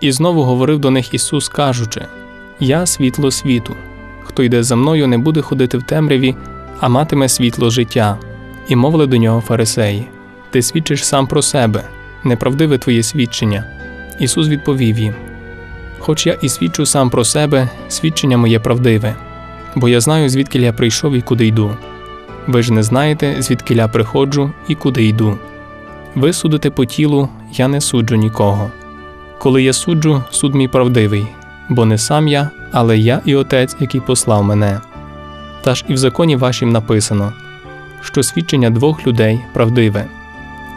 І знову говорив до них Ісус, кажучи: Я світло світу. Хто йде за мною, не буде ходити в темряві, а матиме світло життя. І мовили до нього фарисеї: Ти свідчиш сам про себе, неправдиве твоє свідчення. Ісус відповів їм: Хоч я і свідчу сам про себе, свідчення моє правдиве, бо я знаю, звідки я прийшов і куди йду. Ви ж не знаєте, звідки я приходжу і куди йду. Ви судите по тілу, я не суджу нікого. Коли я суджу, суд мій правдивий, бо не сам я, але я і Отець, який послав мене. Та ж і в законі вашім написано, що свідчення двох людей правдиве.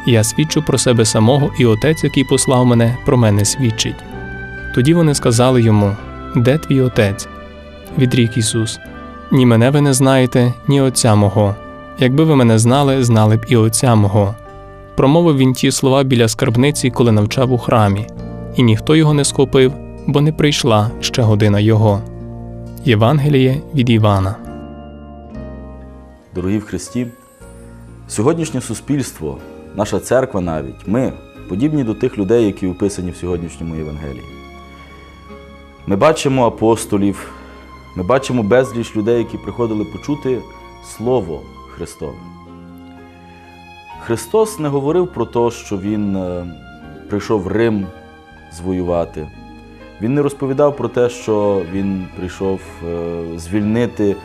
Я свідчу про себе самого, і Отець, який послав мене, про мене свідчить. Тоді вони сказали йому: Де твій отець? Відрік Ісус: Ні мене ви не знаєте, ні Отця мого. Якби ви мене знали, знали б і Отця мого. Промовив він ті слова біля скарбниці, коли навчав у храмі, і ніхто його не схопив, бо не прийшла ще година його. Євангеліє від Івана. Дорогі в Христі, сьогоднішнє суспільство, наша церква навіть, ми подібні до тих людей, які описані в сьогоднішньому Євангелії. Ми бачимо апостолів, ми бачимо безліч людей, які приходили почути Слово Христове. Христос не говорив про те, що Він е, прийшов в Рим звоювати. Він не розповідав про те, що Він прийшов е, звільнити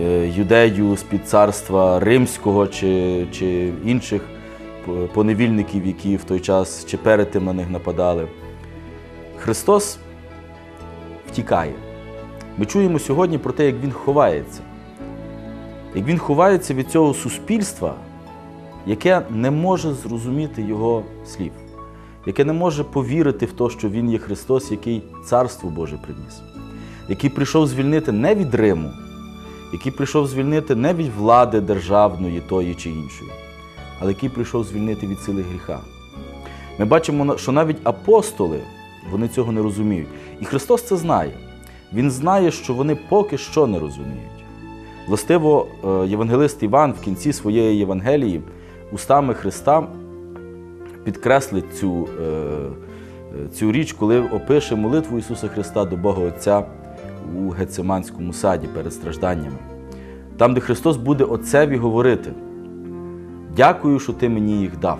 е, юдею з-під царства римського чи, чи інших поневільників, які в той час чи перед тим на них нападали. Христос втікає. Ми чуємо сьогодні про те, як Він ховається. Як Він ховається від цього суспільства, яке не може зрозуміти Його слів, яке не може повірити в те, що Він є Христос, який Царство Боже приніс, який прийшов звільнити не від Риму, який прийшов звільнити не від влади державної тої чи іншої, але який прийшов звільнити від сили гріха. Ми бачимо, що навіть апостоли вони цього не розуміють. І Христос це знає. Він знає, що вони поки що не розуміють. Властиво, євангелист Іван в кінці своєї Євангелії устами Христа підкреслить цю, цю річ, коли опише молитву Ісуса Христа до Бога Отця у Гециманському саді перед стражданнями. Там, де Христос буде Отцеві говорити: Дякую, що ти мені їх дав.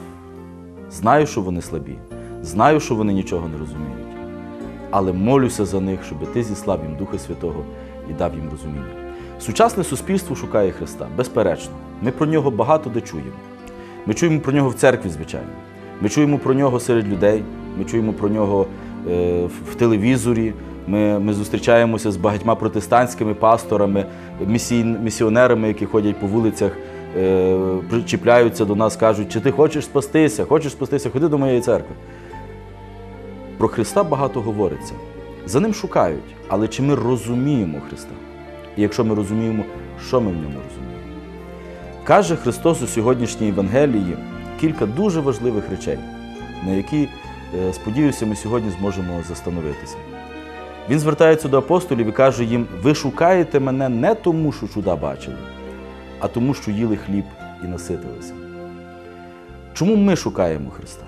Знаю, що вони слабі, знаю, що вони нічого не розуміють. Але молюся за них, щоб ти зіслав їм Духа Святого і дав їм розуміння. Сучасне суспільство шукає Христа, безперечно. Ми про нього багато де чуємо. Ми чуємо про нього в церкві, звичайно. Ми чуємо про нього серед людей, ми чуємо про нього е, в телевізорі. Ми ми зустрічаємося з багатьма протестантськими пасторами, місій, місіонерами, які ходять по вулицях, е, причіпляються до нас, кажуть, чи ти хочеш спастися, хочеш спастися, ходи до моєї церкви. Про Христа багато говориться. За ним шукають, але чи ми розуміємо Христа? І якщо ми розуміємо, що ми в ньому розуміємо? Каже Христос у сьогоднішній Євангелії кілька дуже важливих речей, на які, сподіваюся, ми сьогодні зможемо застановитися. Він звертається до апостолів і каже їм: ви шукаєте мене не тому, що чуда бачили, а тому, що їли хліб і наситилися. Чому ми шукаємо Христа?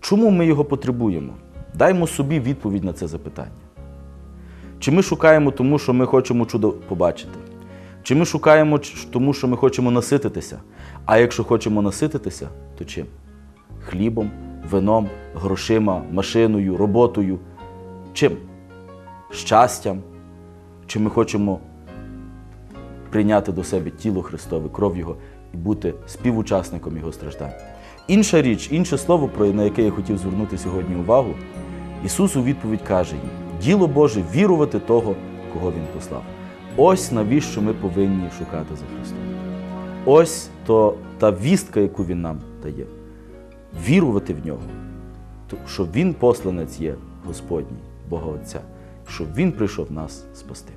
Чому ми його потребуємо? Даймо собі відповідь на це запитання. Чи ми шукаємо тому, що ми хочемо чудо побачити? Чи ми шукаємо тому, що ми хочемо насититися? А якщо хочемо насититися, то чим? Хлібом, вином, грошима, машиною, роботою. Чим? Щастям? Чи ми хочемо прийняти до себе тіло Христове, кров Його і бути співучасником Його страждань? Інша річ, інше слово, на яке я хотів звернути сьогодні увагу, Ісус у відповідь каже їм: діло Боже вірувати того, кого Він послав. Ось навіщо ми повинні шукати за Христом. Ось то та вістка, яку Він нам дає. Вірувати в нього, що Він посланець є Господній, Бога Отця, що Він прийшов нас спасти.